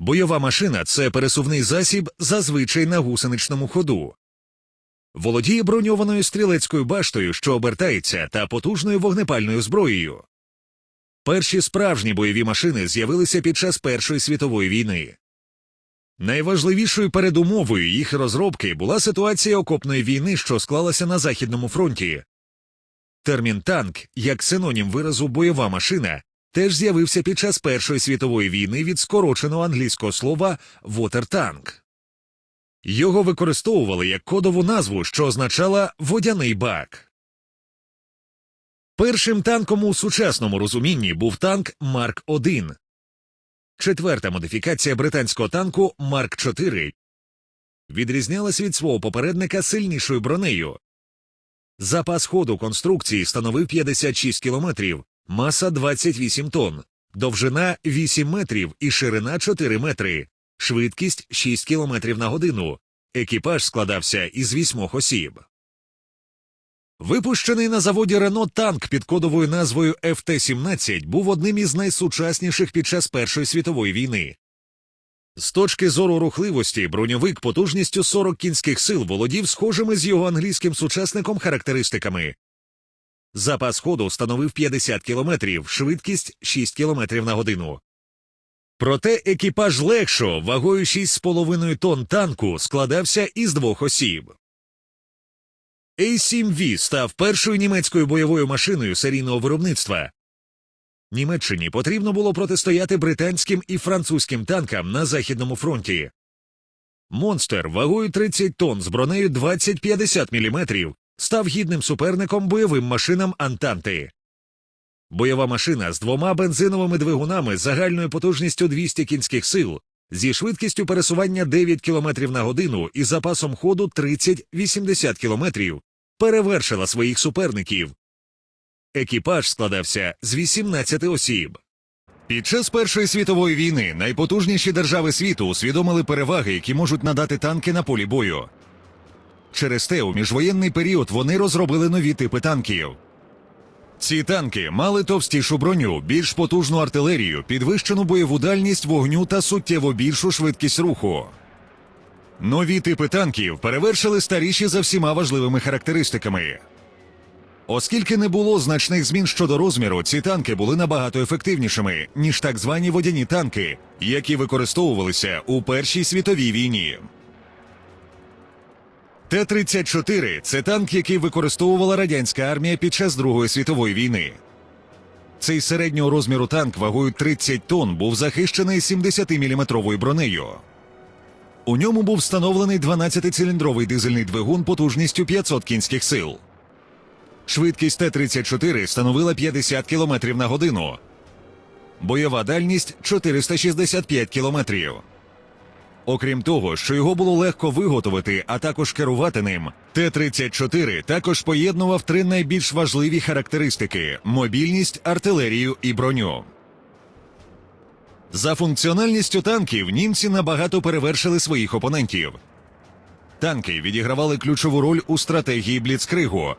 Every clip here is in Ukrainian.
Бойова машина це пересувний засіб зазвичай на гусеничному ходу. Володіє броньованою стрілецькою баштою, що обертається, та потужною вогнепальною зброєю. Перші справжні бойові машини з'явилися під час Першої світової війни. Найважливішою передумовою їх розробки була ситуація окопної війни, що склалася на Західному фронті. Термін танк, як синонім виразу бойова машина, теж з'явився під час Першої світової війни від скороченого англійського слова «watertank». Його використовували як кодову назву, що означала водяний бак. Першим танком у сучасному розумінні був танк Марк 1 Четверта модифікація британського танку Марк 4 відрізнялась від свого попередника сильнішою бронею. Запас ходу конструкції становив 56 кілометрів, маса 28 тонн, довжина 8 метрів і ширина 4 метри, швидкість 6 кілометрів на годину. Екіпаж складався із вісьмох осіб. Випущений на заводі Рено танк під кодовою назвою ФТ-17 був одним із найсучасніших під час Першої світової війни. З точки зору рухливості броньовик потужністю 40 кінських сил володів схожими з його англійським сучасником характеристиками. Запас ходу становив 50 кілометрів, швидкість 6 кілометрів на годину. Проте екіпаж легшого, вагою 6,5 тонн танку, складався із двох осіб. A7V став першою німецькою бойовою машиною серійного виробництва. Німеччині потрібно було протистояти британським і французьким танкам на Західному фронті. Монстер вагою 30 тонн з бронею 20-50 мм став гідним суперником бойовим машинам Антанти. Бойова машина з двома бензиновими двигунами загальною потужністю 200 кінських сил зі швидкістю пересування 9 км на годину і запасом ходу 30-80 км перевершила своїх суперників. Екіпаж складався з 18 осіб. Під час Першої світової війни найпотужніші держави світу усвідомили переваги, які можуть надати танки на полі бою. Через те у міжвоєнний період вони розробили нові типи танків. Ці танки мали товстішу броню, більш потужну артилерію, підвищену бойову дальність вогню та суттєво більшу швидкість руху. Нові типи танків перевершили старіші за всіма важливими характеристиками. Оскільки не було значних змін щодо розміру, ці танки були набагато ефективнішими, ніж так звані водяні танки, які використовувалися у Першій світовій війні. Т-34 це танк, який використовувала радянська армія під час Другої світової війни. Цей середнього розміру танк вагою 30 тонн був захищений 70-мм бронею. У ньому був встановлений 12-циліндровий дизельний двигун потужністю 500 кінських сил. Швидкість Т-34 становила 50 км на годину. Бойова дальність 465 кілометрів. Окрім того, що його було легко виготовити, а також керувати ним, Т-34 також поєднував три найбільш важливі характеристики: мобільність, артилерію і броню. За функціональністю танків німці набагато перевершили своїх опонентів. Танки відігравали ключову роль у стратегії Бліцкригу.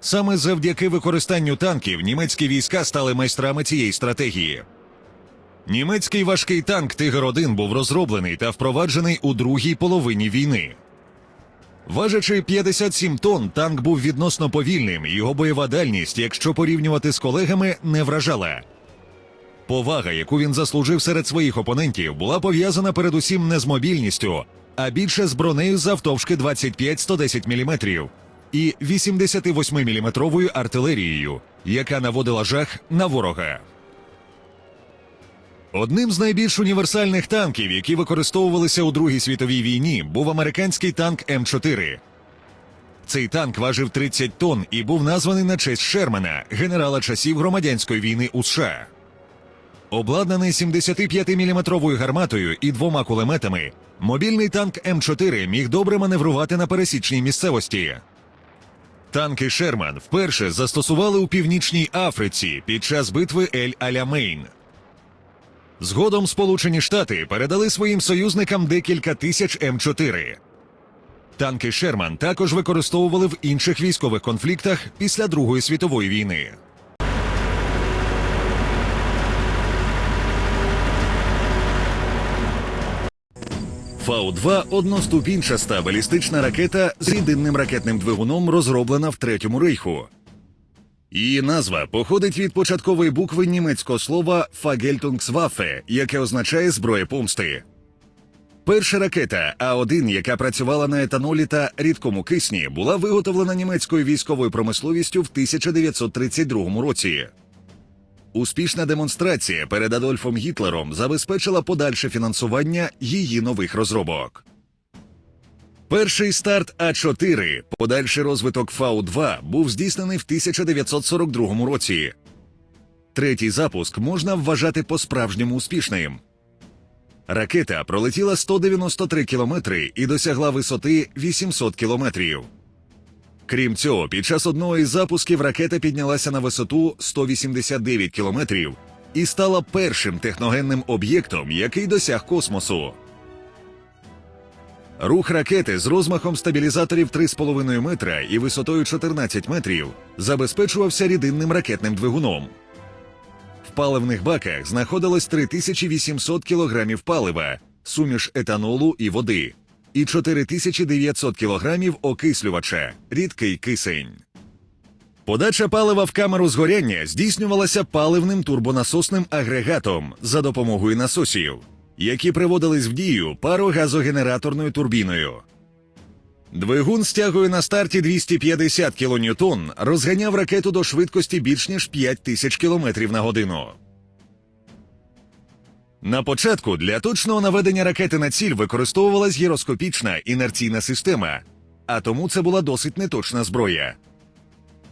Саме завдяки використанню танків німецькі війська стали майстрами цієї стратегії. Німецький важкий танк Тигр-1 був розроблений та впроваджений у другій половині війни. Важачи 57 тонн, танк був відносно повільним, і його бойова дальність, якщо порівнювати з колегами, не вражала. Повага, яку він заслужив серед своїх опонентів, була пов'язана передусім не з мобільністю, а більше з бронею завтовшки 25-110 мм і 88-мм артилерією, яка наводила жах на ворога. Одним з найбільш універсальних танків, які використовувалися у Другій світовій війні, був американський танк М4. Цей танк важив 30 тонн і був названий на честь Шермана, генерала часів громадянської війни у США. Обладнаний 75-мм гарматою і двома кулеметами, мобільний танк М4 міг добре маневрувати на пересічній місцевості. Танки Шерман вперше застосували у північній Африці під час битви Ель Алямейн. Згодом Сполучені Штати передали своїм союзникам декілька тисяч М4. Танки Шерман також використовували в інших військових конфліктах після Другої світової війни. Фау-2 – одноступінчаста балістична ракета з рідинним ракетним двигуном, розроблена в Третьому рейху. Її назва походить від початкової букви німецького слова «Фагельтунгсваффе», яке означає зброя помсти. Перша ракета А1, яка працювала на етанолі та рідкому кисні, була виготовлена німецькою військовою промисловістю в 1932 році. Успішна демонстрація перед Адольфом Гітлером забезпечила подальше фінансування її нових розробок. Перший старт А4, подальший розвиток Фау-2, був здійснений в 1942 році. Третій запуск можна вважати по-справжньому успішним. Ракета пролетіла 193 кілометри і досягла висоти 800 кілометрів. Крім цього, під час одного із запусків ракета піднялася на висоту 189 кілометрів і стала першим техногенним об'єктом, який досяг космосу. Рух ракети з розмахом стабілізаторів 3,5 метра і висотою 14 метрів забезпечувався рідинним ракетним двигуном. В паливних баках знаходилось 3800 кілограмів палива, суміш етанолу і води, і 4900 кілограмів окислювача, рідкий кисень. Подача палива в камеру згоряння здійснювалася паливним турбонасосним агрегатом за допомогою насосів, які приводились в дію парогазогенераторною турбіною. Двигун з тягою на старті 250 кН розганяв ракету до швидкості більш ніж 5000 км на годину. На початку для точного наведення ракети на ціль використовувалась гіроскопічна інерційна система, а тому це була досить неточна зброя.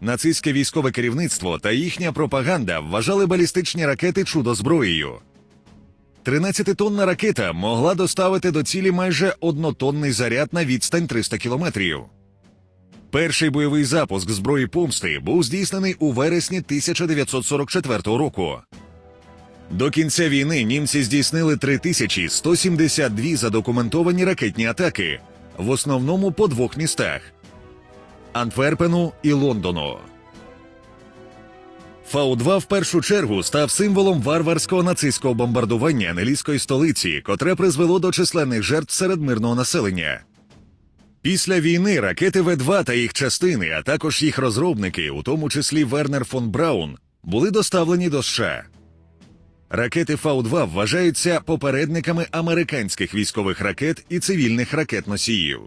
Нацистське військове керівництво та їхня пропаганда вважали балістичні ракети чудо-зброєю. 13-тонна ракета могла доставити до цілі майже однотонний заряд на відстань 300 кілометрів. Перший бойовий запуск зброї помсти був здійснений у вересні 1944 року. До кінця війни німці здійснили 3172 задокументовані ракетні атаки, в основному по двох містах Антверпену і Лондону. Фау-2 в першу чергу став символом варварського нацистського бомбардування англійської столиці, котре призвело до численних жертв серед мирного населення. Після війни ракети В-2 та їх частини, а також їх розробники, у тому числі Вернер фон Браун, були доставлені до США. Ракети Фау-2 вважаються попередниками американських військових ракет і цивільних ракет-носіїв.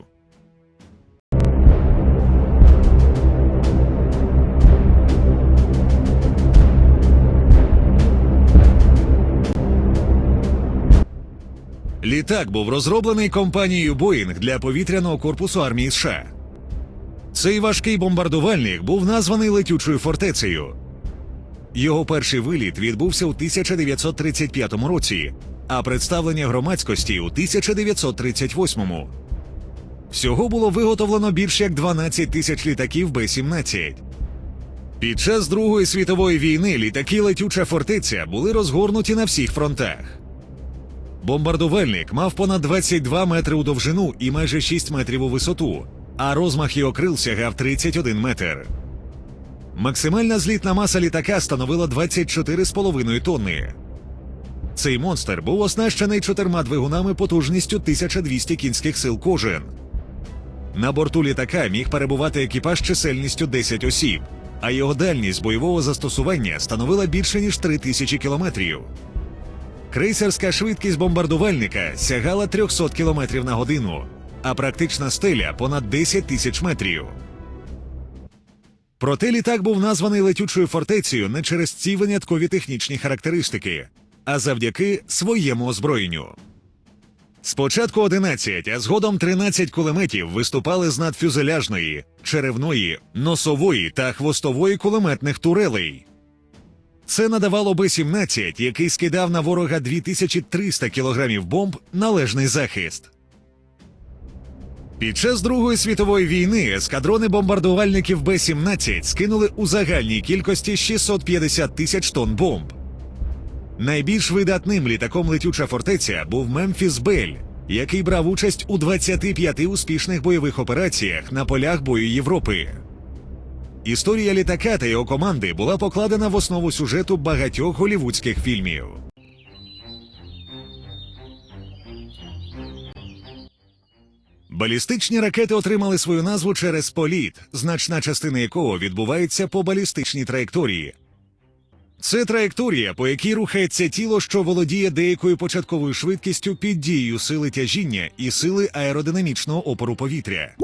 Літак був розроблений компанією Боїнг для повітряного корпусу армії США. Цей важкий бомбардувальник був названий летючою фортецею. Його перший виліт відбувся у 1935 році, а представлення громадськості у 1938. Всього було виготовлено більш як 12 тисяч літаків Б-17. Під час Другої світової війни літаки Летюча фортеця були розгорнуті на всіх фронтах. Бомбардувальник мав понад 22 метри у довжину і майже 6 метрів у висоту, а розмах його крил сягав 31 метр. Максимальна злітна маса літака становила 24,5 тонни. Цей монстр був оснащений чотирма двигунами потужністю 1200 кінських сил кожен. На борту літака міг перебувати екіпаж чисельністю 10 осіб, а його дальність бойового застосування становила більше ніж 3000 кілометрів. Крейсерська швидкість бомбардувальника сягала 300 км на годину, а практична стеля понад 10 тисяч метрів. Проте літак був названий летючою фортецею не через ці виняткові технічні характеристики, а завдяки своєму озброєнню. Спочатку 11, а згодом 13 кулеметів виступали з надфюзеляжної, черевної, носової та хвостової кулеметних турелей. Це надавало Б-17, який скидав на ворога 2300 кілограмів бомб, належний захист. Під час Другої світової війни ескадрони бомбардувальників Б-17 скинули у загальній кількості 650 тисяч тонн бомб. Найбільш видатним літаком летюча фортеця був Мемфіс Бель, який брав участь у 25 успішних бойових операціях на полях бою Європи. Історія літака та його команди була покладена в основу сюжету багатьох голівудських фільмів. Балістичні ракети отримали свою назву через політ, значна частина якого відбувається по балістичній траєкторії. Це траєкторія, по якій рухається тіло, що володіє деякою початковою швидкістю під дією сили тяжіння і сили аеродинамічного опору повітря.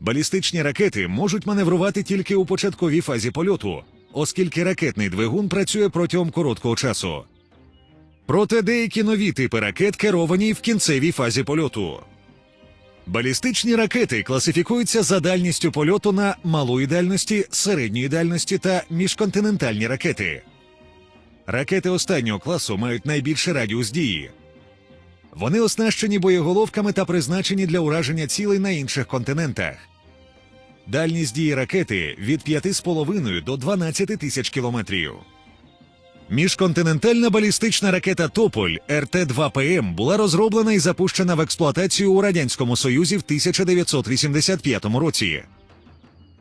Балістичні ракети можуть маневрувати тільки у початковій фазі польоту, оскільки ракетний двигун працює протягом короткого часу. Проте деякі нові типи ракет керовані в кінцевій фазі польоту. Балістичні ракети класифікуються за дальністю польоту на малої дальності, середньої дальності та міжконтинентальні ракети. Ракети останнього класу мають найбільший радіус дії. Вони оснащені боєголовками та призначені для ураження цілей на інших континентах. Дальність дії ракети від 5,5 до 12 тисяч кілометрів. Міжконтинентальна балістична ракета Тополь РТ-2ПМ була розроблена і запущена в експлуатацію у Радянському Союзі в 1985 році.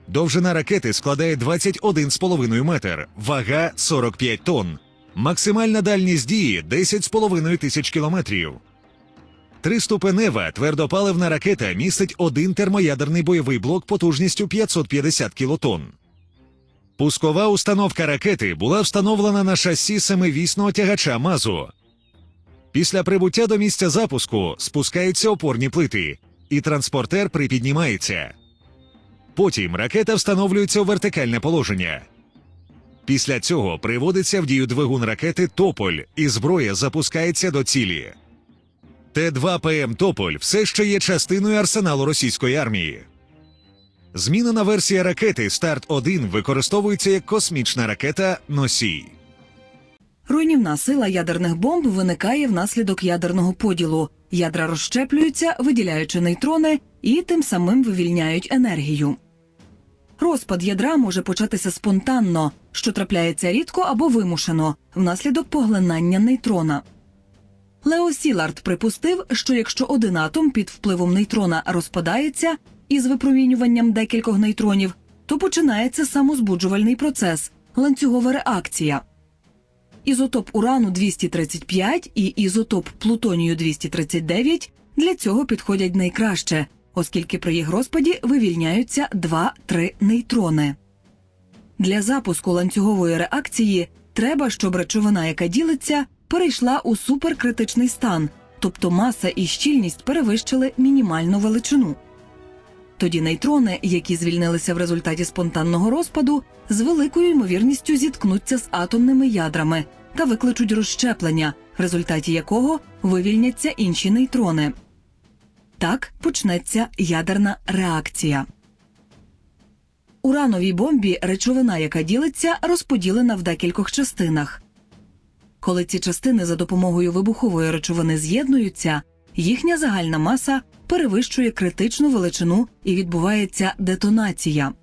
Довжина ракети складає 21,5 метр, вага 45 тонн. Максимальна дальність дії 10,5 тисяч кілометрів. Триступенева твердопаливна ракета містить один термоядерний бойовий блок потужністю 550 кілотонн. Пускова установка ракети була встановлена на шасі семивісного тягача МАЗу. Після прибуття до місця запуску спускаються опорні плити, і транспортер припіднімається. Потім ракета встановлюється у вертикальне положення. Після цього приводиться в дію двигун ракети Тополь, і зброя запускається до цілі. Т-2ПМ Тополь все ще є частиною арсеналу російської армії. Змінена версія ракети Старт 1 використовується як космічна ракета Носій. Руйнівна сила ядерних бомб виникає внаслідок ядерного поділу. Ядра розщеплюються, виділяючи нейтрони, і тим самим вивільняють енергію. Розпад ядра може початися спонтанно, що трапляється рідко або вимушено, внаслідок поглинання нейтрона. Лео Сілард припустив, що якщо один атом під впливом нейтрона розпадається із випромінюванням декількох нейтронів, то починається самозбуджувальний процес ланцюгова реакція. Ізотоп урану 235 і ізотоп плутонію 239 для цього підходять найкраще, оскільки при їх розпаді вивільняються 2-3 нейтрони. Для запуску ланцюгової реакції треба, щоб речовина, яка ділиться, перейшла у суперкритичний стан, тобто маса і щільність перевищили мінімальну величину. Тоді нейтрони, які звільнилися в результаті спонтанного розпаду, з великою ймовірністю зіткнуться з атомними ядрами та викличуть розщеплення, в результаті якого вивільняться інші нейтрони. Так почнеться ядерна реакція. Урановій бомбі речовина, яка ділиться, розподілена в декількох частинах. Коли ці частини за допомогою вибухової речовини з'єднуються, їхня загальна маса перевищує критичну величину і відбувається детонація.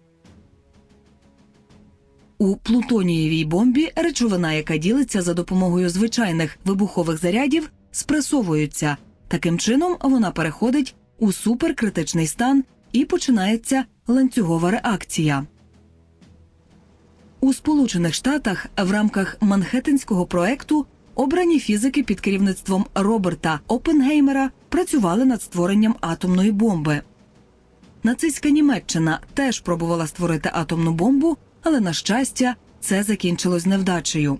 У плутонієвій бомбі речовина, яка ділиться за допомогою звичайних вибухових зарядів, спресовується. Таким чином вона переходить у суперкритичний стан і починається ланцюгова реакція. У Сполучених Штатах в рамках Манхеттенського проекту обрані фізики під керівництвом Роберта Опенгеймера працювали над створенням атомної бомби. Нацистська Німеччина теж пробувала створити атомну бомбу, але на щастя, це закінчилось невдачею.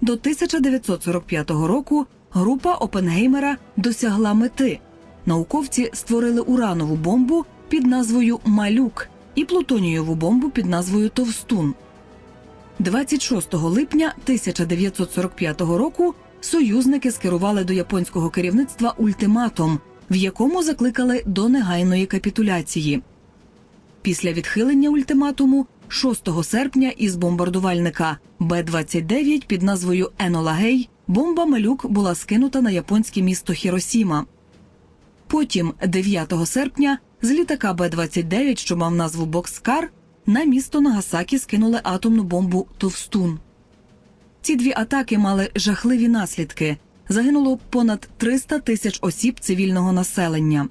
До 1945 року група Опенгеймера досягла мети. Науковці створили уранову бомбу під назвою Малюк і плутонієву бомбу під назвою Товстун. 26 липня 1945 року союзники скерували до японського керівництва ультиматум, в якому закликали до негайної капітуляції. Після відхилення ультиматуму 6 серпня із бомбардувальника Б-29 під назвою Енола Гей бомба Малюк була скинута на японське місто Хіросіма. Потім, 9 серпня, з літака Б-29, що мав назву Бокскар, на місто Нагасакі скинули атомну бомбу Товстун. Ці дві атаки мали жахливі наслідки. Загинуло понад 300 тисяч осіб цивільного населення.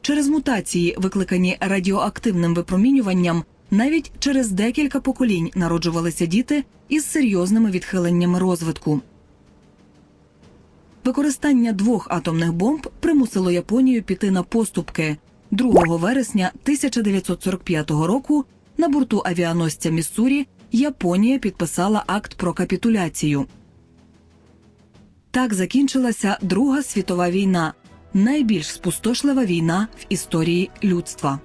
Через мутації, викликані радіоактивним випромінюванням, навіть через декілька поколінь народжувалися діти із серйозними відхиленнями розвитку. Використання двох атомних бомб примусило Японію піти на поступки. 2 вересня 1945 року на борту авіаносця Міссурі Японія підписала акт про капітуляцію. Так закінчилася Друга світова війна, найбільш спустошлива війна в історії людства.